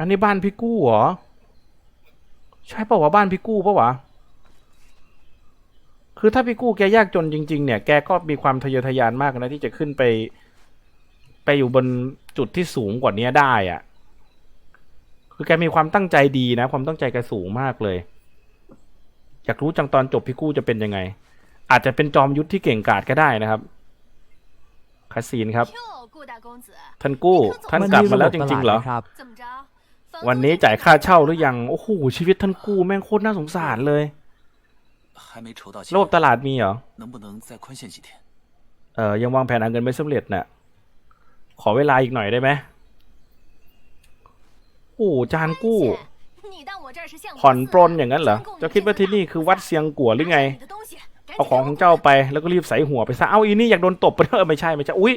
อันนี้บ้านพี่กู้เหรอ ใช่ป่าวะบ้านพี่กู้ป่าวะ คือถ้าพี่กู้แกยากจนจริง ๆ เนี่ย แกก็มีความทะเยอทะยานมากนะที่จะขึ้นไป ไปอยู่บนจุดที่สูงกว่านี้ได้อะ่ะ คือแกมีความตั้งใจดีนะ ความตั้งใจแกสูงมากเลย อยากรู้จังตอนจบพี่กู้จะเป็นยังไง อาจจะเป็นจอมยุทธที่เก่งกาจก็ได้นะครับคาซีนครับ ท่านกู้ ท่านกลับมาแล้วจริงๆเหรอ วันนี้จ่ายค่าเช่าหรือยัง โอ้โห ชีวิตท่านกู้แม่งโคตรน่าสงสารเลย ระบบตลาดมีเหรอ เออยังวางแผนหาเงินไม่สำเร็จนะ่ะ ขอเวลาอีกหน่อยได้ไหมโอ้จานกู้ผ่อนปลนอย่างนั้นเหรอ เจ้าคิดว่าที่นี่คือวัดเซียงกัวหรือไง เอาของของเจ้าไปแล้วก็รีบใส่หัวไปซะ เอ้าอีนี่อยากโดนตบไปเออไม่ใช่ไม่ใช่ อุ้ย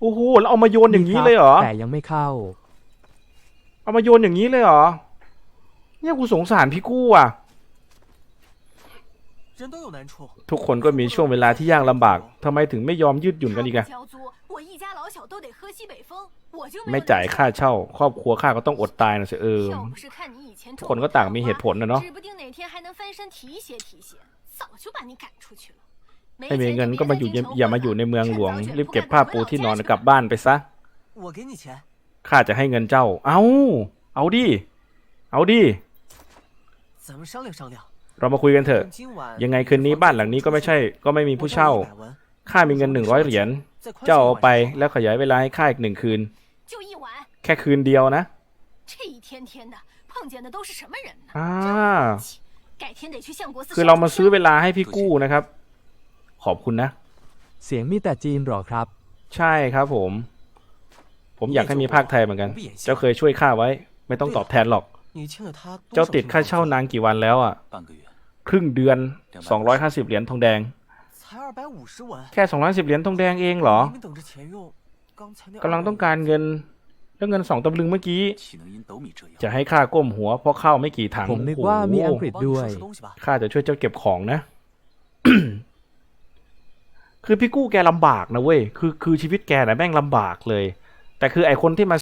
โอ้โห แล้วเอามาโยนอย่างนี้เลยเหรอ แต่ยังไม่เข้า เอามาโยนอย่างนี้เลยเหรอ เนี่ยกูสงสารพี่กู้อะ ทุกคนก็มีช่วงเวลาที่ยากลำบากทำไมถึงไม่ยอมยืดหยุ่นกันอีกอะไม่จ่ายค่าเช่า ครอบครัวข้าก็ต้องอดตายนะเสีเออทุกคนก็ต่างมีเหตุผลนะเนาะไม่มีเงินก็มาอยู่อย่ามาอยู่ในเมืองหลวง รีบเก็บผ้าปูที่นอนกลับบ้านไปซะ ข้าจะให้เงินเจ้า เอาเอาดิ เอาดิ เรามาคุยกันเถอะ ยังไงคืนนี้บ้านหลังนี้ก็ไม่ใช่ ก็ไม่มีผู้เช่า ข้ามีเงินหนึ่งร้อยเหรียญ เจ้าเอาไปแล้วขยายเวลาให้ข้าอีกหนึ่งคืน แค่คืนเดียวนะอาคือเรามาซื้อเวลาให้พี่กู้นะครับ ขอบคุณนะ เสียงมีแต่จีนหรอครับ ใช่ครับผม ผมอยากให้มีภาคไทยเหมือนกัน เจ้าเคยช่วยข้าไว้ ไม่ต้องตอบแทนหรอก เจ้าติดค่าเช่านางกี่วันแล้วอะ ครึ่งเดือน 250 เหรียญทองแดง แค่ 250 เหรียญทองแดงเองเหรอกำลังต้องการเงินเรื่องเงินสองตำลึงเมื่อกี้ จะให้ข้าก้มหัวเพราะข้าวไม่กี่ถังผมนึกว่ามีอังกฤษด้วยข้าจะช่วยเจ้าเก็บของนะ คือพี่กู้แกลำบากนะเว้ยคือคือชีวิตแกนะแม่งลำบากเลย แต่คือไอคนที่มา